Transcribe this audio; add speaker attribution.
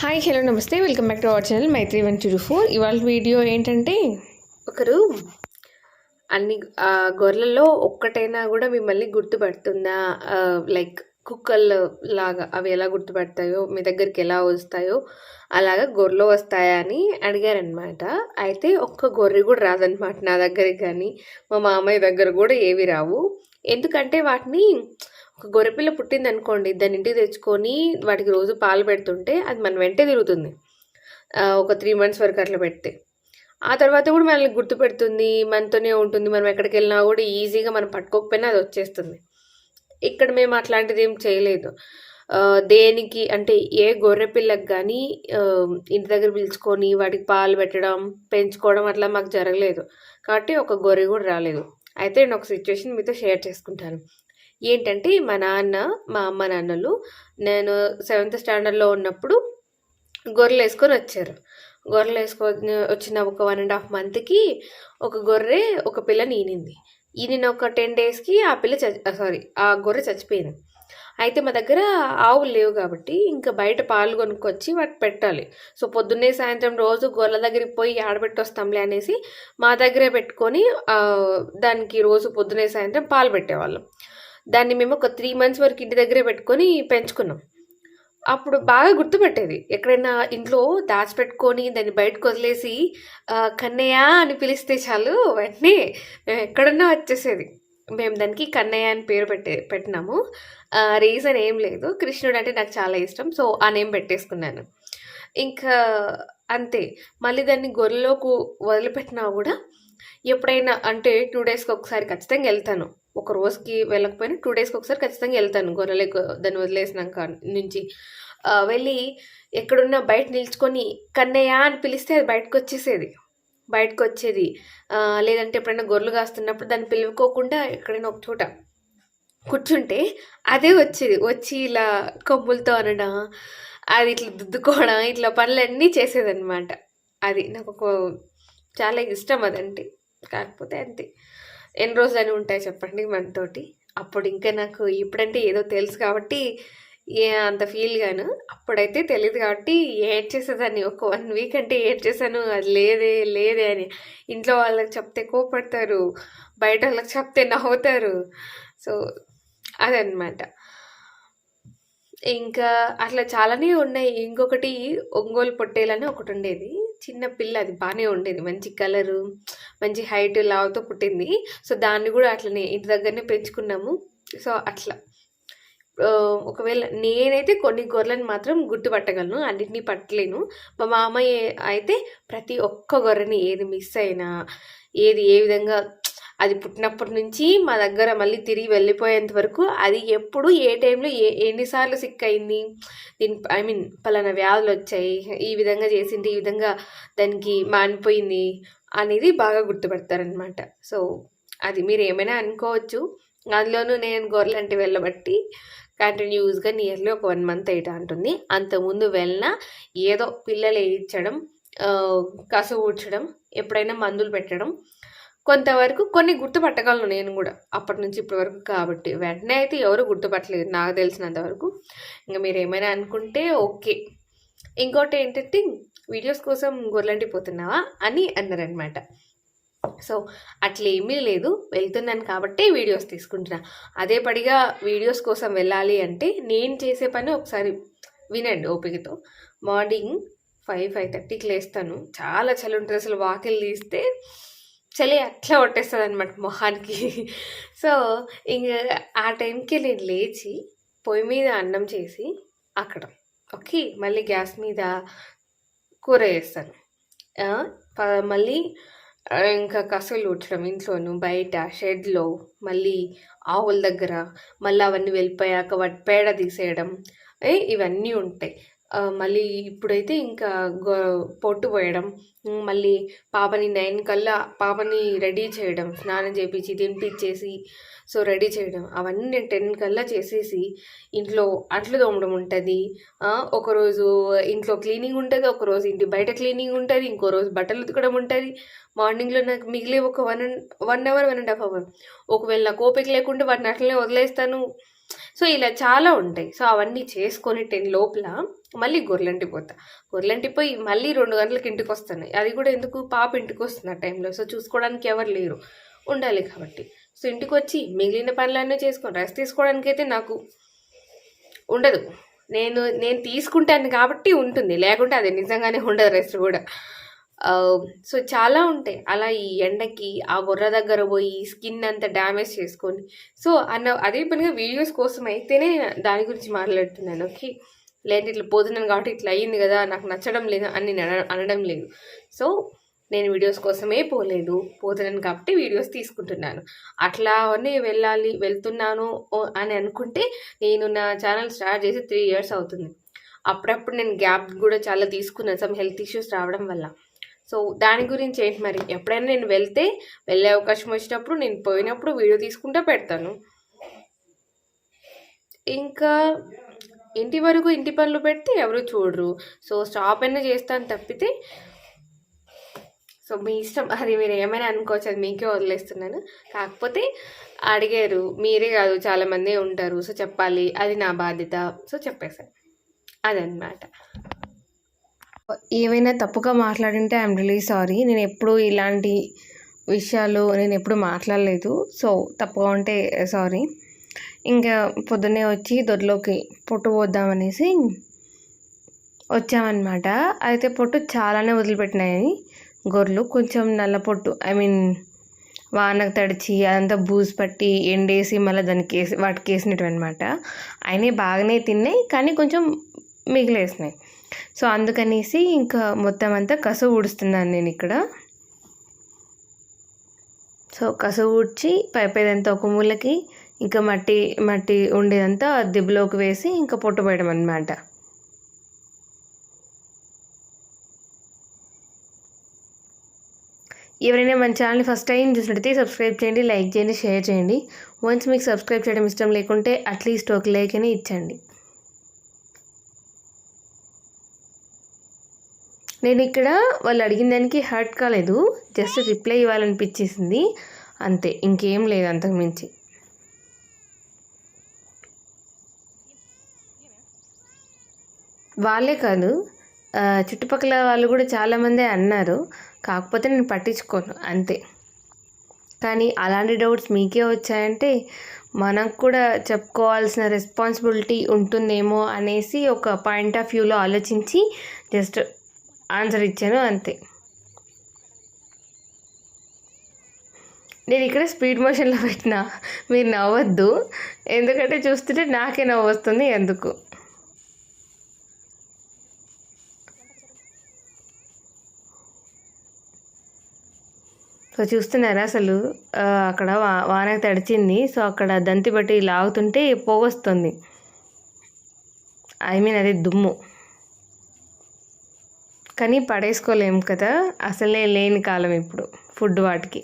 Speaker 1: Hi hello namaste. Welcome back to our channel Maithri one two four. ఇవాళ video ఏంటంటే ఒకరు అన్ని గొర్రెలలో ఒక్కటైనా కూడా మిమ్మల్ని గుర్తుపడుతుందా? లైక్ కుక్కలు లాగా అవి ఎలా గుర్తుపడతాయో మీ దగ్గరికి ఎలా వస్తాయో అలాగా గొర్రెలు వస్తాయా అని అడిగారనమాట అయితే ఒక్క గొర్రె కూడా రాదనమాట నా దగ్గరికి కానీ మా మామయ్య దగ్గర కూడా ఏవి రావు. ఎందుకంటే వాటిని ఒక గొర్రెపిల్ల పుట్టింది అనుకోండి దాని ఇంటికి తెచ్చుకొని వాటికి రోజు పాలు పెడుతుంటే అది మన వెంటే తిరుగుతుంది. ఒక త్రీ మంత్స్ వరకు అట్లా పెడితే. ఆ తర్వాత కూడా మనల్ని గుర్తుపెడుతుంది మనతోనే ఉంటుంది మనం ఎక్కడికి వెళ్ళినా కూడా ఈజీగా మనం పట్టుకోకపోయినా అది వచ్చేస్తుంది. ఇక్కడ మేము అట్లాంటిది ఏం చేయలేదు. దేనికి అంటే ఏ గొర్రె పిల్లకి కానీ ఇంటి దగ్గర పిలుచుకొని వాటికి పాలు పెట్టడం పెంచుకోవడం అట్లా మాకు జరగలేదు. కాబట్టి ఒక గొర్రె కూడా రాలేదు. అయితే నేను ఒక సిచ్యువేషన్ మీతో షేర్ చేసుకుంటాను. ఏంటంటే మా నాన్న మా అమ్మ నాన్నలు నేను సెవెంత్ స్టాండర్డ్లో ఉన్నప్పుడు గొర్రెలు వేసుకొని వచ్చారు. గొర్రెలు వేసుకొని వచ్చిన ఒక వన్ అండ్ హాఫ్ మంత్కి ఒక గొర్రె ఒక పిల్లని ఈనింది ఈనిన ఒక టెన్ డేస్కి ఆ పిల్ల చచ్చి సారీ ఆ గొర్రె చచ్చిపోయింది. అయితే మా దగ్గర ఆవులు లేవు కాబట్టి ఇంకా బయట పాలు కొనుక్కొచ్చి వాటి పెట్టాలి. సో పొద్దున్నే సాయంత్రం రోజు గొర్రెల దగ్గరికి పోయి ఆడబెట్టి వస్తాంలే అనేసి మా దగ్గరే పెట్టుకొని దానికి రోజు పొద్దున్నే సాయంత్రం పాలు పెట్టేవాళ్ళం. దాన్ని మేము ఒక త్రీ మంత్స్ వరకు ఇంటి దగ్గరే పెట్టుకొని పెంచుకున్నాం. అప్పుడు బాగా గుర్తుపెట్టేది. ఎక్కడైనా ఇంట్లో దాచిపెట్టుకొని దాన్ని బయటకు వదిలేసి కన్నయ్య అని పిలిస్తే చాలు వెంటనే మేము ఎక్కడున్నా వచ్చేసేది. మేము దానికి కన్నయ్య అని పేరు పెట్టే పెట్టినాము. రీజన్ ఏం లేదు. కృష్ణుడు అంటే నాకు చాలా ఇష్టం సో ఆ నేమ్ పెట్టేసుకున్నాను. ఇంకా అంతే. మళ్ళీ దాన్ని గొర్రెలోకి వదిలిపెట్టినా కూడా ఎప్పుడైనా అంటే టూ డేస్కి ఒకసారి ఖచ్చితంగా వెళ్తాను. ఒక రోజుకి వెళ్ళకపోయినా టూ డేస్కి ఒకసారి ఖచ్చితంగా వెళ్తాను. గొర్రెలకు దాన్ని వదిలేసినాక నుంచి. వెళ్ళి ఎక్కడున్నా బయట నిల్చుకొని కన్నయ్య అని పిలిస్తే అది బయటకు వచ్చేసేది. బయటకు వచ్చేది. లేదంటే ఎప్పుడైనా గొర్రెలు కాస్తున్నప్పుడు దాన్ని పిలువుకోకుండా ఎక్కడైనా ఒక చోట కూర్చుంటే అదే వచ్చేది. వచ్చి ఇలా కొమ్ములతో అనడం అది ఇట్లా దుద్దుకోవడం ఇట్లా పనులన్నీ చేసేదన్నమాట. అది నాకు ఒక చాలా ఇష్టం అదంటే. కాకపోతే అంతే. ఎన్ని రోజులు అని ఉంటాయి చెప్పండి మనతోటి. అప్పుడు ఇంకా నాకు ఇప్పుడంటే ఏదో తెలుసు కాబట్టి ఏ అంత ఫీల్ గాను. అప్పుడైతే తెలియదు కాబట్టి ఏడ్ చేసేదాన్ని. ఒక వన్ వీక్ అంటే ఏడ్ చేశాను. అది లేదే లేదే అని. ఇంట్లో వాళ్ళకి చెప్తే కోపడతారు. బయట వాళ్ళకి చెప్తే నవ్వుతారు. సో అదనమాట ఇంకా అట్లా చాలానే ఉన్నాయి. ఇంకొకటి ఒంగోలు పొట్టేలని ఒకటి ఉండేది. చిన్న పిల్ల అది బాగానే ఉండేది. మంచి కలరు మంచి హైట్ లావుతో పుట్టింది. సో దాన్ని కూడా అట్లనే ఇంటి దగ్గరనే పెంచుకున్నాము. సో అట్లా. ఒకవేళ నేనైతే కొన్ని గొర్రెలను మాత్రం గుర్తుపట్టగలను అన్నిటినీ పట్టలేను. మా మామయ్య అయితే ప్రతి ఒక్క గొర్రెని ఏది మిస్ అయినా ఏది ఏ విధంగా అది పుట్టినప్పటి నుంచి మా దగ్గర మళ్ళీ తిరిగి వెళ్ళిపోయేంత వరకు అది ఎప్పుడు ఏ టైంలో ఏ ఎన్నిసార్లు సిక్ అయింది దీని ఐ మీన్ పలానా వ్యాధులు వచ్చాయి ఈ విధంగా చేసింది ఈ విధంగా దానికి మానిపోయింది అనేది బాగా గుర్తుపెడతారనమాట సో అది మీరు ఏమైనా అనుకోవచ్చు. అందులోనూ నేను గొర్రెలంటే వెళ్ళబట్టి కంటిన్యూస్గా నియర్లీ ఒక వన్ మంత్ అయితే అంటుంది. అంతకుముందు వెళ్ళినా ఏదో పిల్లలు వేయించడం కస ఊడ్చడం ఎప్పుడైనా మందులు పెట్టడం కొంతవరకు కొన్ని గుర్తుపట్టగలను నేను కూడా అప్పటి నుంచి ఇప్పటి వరకు కాబట్టి. వెంటనే అయితే ఎవరు గుర్తుపట్టలేదు నాకు తెలిసినంత వరకు. ఇంకా మీరు ఏమైనా అనుకుంటే ఓకే. ఇంకోటి ఏంటంటే వీడియోస్ కోసం గొర్రెంటిపోతున్నావా అని అన్నారనమాట సో అట్లేమీ లేదు. వెళ్తున్నాను కాబట్టి వీడియోస్ తీసుకుంటున్నా. అదే పడిగా వీడియోస్ కోసం వెళ్ళాలి అంటే నేను చేసే పని ఒకసారి వినండి ఓపికతో. మార్నింగ్ ఫైవ్ ఫైవ్ థర్టీకి లేస్తాను. చాలా చలి ఉంటుంది అసలు వాకిల్ తీస్తే చలి అట్లా కొట్టేస్తుంది అనమాట మొహానికి. సో ఇంక ఆ టైంకి నేను లేచి పొయ్యి మీద అన్నం చేసి అక్కడ ఓకే మళ్ళీ గ్యాస్ మీద కూర చేస్తాను. ప- మళ్ళీ ఇంకా కసులు ఊడ్చడం ఇంట్లోను బయట షెడ్లో మళ్ళీ ఆవుల దగ్గర మళ్ళీ అవన్నీ వెళ్ళిపోయాక వాటి పేడ తీసేయడం ఏ, ఇవన్నీ ఉంటాయి. మళ్ళీ ఇప్పుడైతే ఇంకా గో పొట్టు పోయడం మళ్ళీ పాపని నైన్ కల్లా పాపని రెడీ చేయడం స్నానం చేపించి తినిపించేసి సో రెడీ చేయడం అవన్నీ నేను టెన్ కల్లా చేసేసి ఇంట్లో అట్లు తోమడం ఉంటుంది. ఒకరోజు ఇంట్లో క్లీనింగ్ ఉంటుంది ఒకరోజు ఇంటి బయట క్లీనింగ్ ఉంటుంది ఇంకో రోజు బట్టలు ఉతకడం ఉంటుంది. మార్నింగ్లో నాకు మిగిలే ఒక one one hour one and half hour. ఒకవేళ నాకు ఓపిక లేకుంటే వాటిని అట్లనే వదిలేస్తాను. సో ఇలా చాలా ఉంటాయి. సో అవన్నీ చేసుకొని టెన్ లోపల మళ్ళీ గొర్రెంటిపోతా పోతా పోయి మళ్ళీ రెండు గంటలకు ఇంటికి వస్తాను అది కూడా ఎందుకు? పాప ఇంటికి వస్తుంది ఆ టైంలో. సో చూసుకోవడానికి ఎవరు లేరు. ఉండాలి కాబట్టి. సో ఇంటికి వచ్చి మిగిలిన పనులన్నీ చేసుకొని రెస్ట్ తీసుకోవడానికి అయితే నాకు ఉండదు. నేను నేను తీసుకుంటాను కాబట్టి ఉంటుంది. లేకుంటే అది నిజంగానే ఉండదు రెస్ట్ కూడా. సో చాలా ఉంటాయి. అలా ఈ ఎండకి ఆ బుర్ర దగ్గర పోయి స్కిన్ అంతా డ్యామేజ్ చేసుకొని. సో అన్న అదే పనిగా వీడియోస్ కోసం అయితేనే దాని గురించి మాట్లాడుతున్నాను ఓకే? లేదంటే ఇట్లా పోతున్నాను కాబట్టి ఇట్లా అయ్యింది కదా నాకు నచ్చడం లేదు అని నేను అన- అనడం లేదు. సో నేను వీడియోస్ కోసమే పోలేదు పోతున్నాను కాబట్టి వీడియోస్ తీసుకుంటున్నాను. అట్లా అని వెళ్ళాలి వెళ్తున్నాను ఓ అని అనుకుంటే నేను నా ఛానల్ స్టార్ట్ చేసి త్రీ ఇయర్స్ అవుతుంది. అప్పుడప్పుడు నేను గ్యాప్ కూడా చాలా తీసుకున్నాను సమ్ హెల్త్ ఇష్యూస్ రావడం వల్ల. సో దాని గురించి ఏంటి మరి? ఎప్పుడైనా నేను వెళ్తే వెళ్ళే అవకాశం వచ్చినప్పుడు నేను పోయినప్పుడు వీడియో తీసుకుంటే పెడతాను. ఇంకా ఇంటి వరకు ఇంటి పనులు పెడితే ఎవరు చూడరు. సో స్టాప్ అయినా చేస్తాను తప్పితే సో మీ ఇష్టం. అది మీరు ఏమైనా అనుకోవచ్చు అది మీకే వదిలేస్తున్నాను. కాకపోతే అడిగారు మీరే కాదు చాలామంది ఉంటారు. సో చెప్పాలి అది నా బాధ్యత. సో చెప్పేశాను అదనమాట ఏమైనా తప్పుగా మాట్లాడింటే ఐఎమ్ రియలీ సారీ. నేను ఎప్పుడు ఇలాంటి విషయాలు నేను ఎప్పుడు మాట్లాడలేదు. సో తప్పుగా ఉంటే సారీ. ఇంకా పొద్దున్నే వచ్చి దొడ్లోకి పొట్టు పోద్దామనేసి వచ్చామన్నమాట. అయితే పొట్టు చాలానే వదిలిపెట్టినాయి. గొర్రెలు కొంచెం నల్ల పొట్టు ఐ మీన్ వానకు తడిచి అదంతా బూజు పట్టి ఎండేసి మళ్ళీ దానికి వేసి వాటికి వేసినట్టు అనమాట అయినా బాగానే తిన్నాయి కానీ కొంచెం మిగిలేసినాయి. సో అందుకనేసి ఇంకా మొత్తం అంతా కసు ఊడుస్తున్నాను నేను ఇక్కడ. సో కసు ఊడ్చి పైపేదంతా ఒక మూలకి ఇంకా మట్టి మట్టి ఉండేదంతా దిబ్బలోకి వేసి ఇంకా పొట్టు పోయడం అనమాట ఎవరైనా మన ఛానల్ని ఫస్ట్ టైం చూసినట్టయితే సబ్స్క్రైబ్ చేయండి లైక్ చేయండి షేర్ చేయండి. వన్స్ మీకు సబ్స్క్రైబ్ చేయడం ఇష్టం లేకుంటే అట్లీస్ట్ ఒక లైక్ అని ఇచ్చండి నేను ఇక్కడ వాళ్ళు అడిగిన దానికి హర్ట్ కాలేదు. జస్ట్ రిప్లై ఇవ్వాలనిపించేసింది అంతే ఇంకేం లేదు అంతకు మించి. వాళ్ళే కాదు చుట్టుపక్కల వాళ్ళు కూడా చాలామందే అన్నారు. కాకపోతే నేను పట్టించుకోను అంతే. కానీ అలాంటి డౌట్స్ మీకే వచ్చాయంటే మనకు కూడా చెప్పుకోవాల్సిన రెస్పాన్సిబిలిటీ ఉంటుందేమో అనేసి ఒక పాయింట్ ఆఫ్ వ్యూలో ఆలోచించి జస్ట్ ఆన్సర్ ఇచ్చాను అంతే. నేను ఇక్కడ స్పీడ్ మోషన్లో పెట్టిన మీరు నవ్వద్దు. ఎందుకంటే చూస్తుంటే నాకే నవ్వు వస్తుంది ఎందుకు? సో చూస్తున్నారా అసలు? అక్కడ వా వానకు తడిచింది. సో అక్కడ దంతి బట్టి లాగుతుంటే పోగొస్తుంది. ఐ మీన్ అది దుమ్ము. కానీ పడేసుకోలేము కదా. అసలే లేని కాలం ఇప్పుడు ఫుడ్ వాటికి.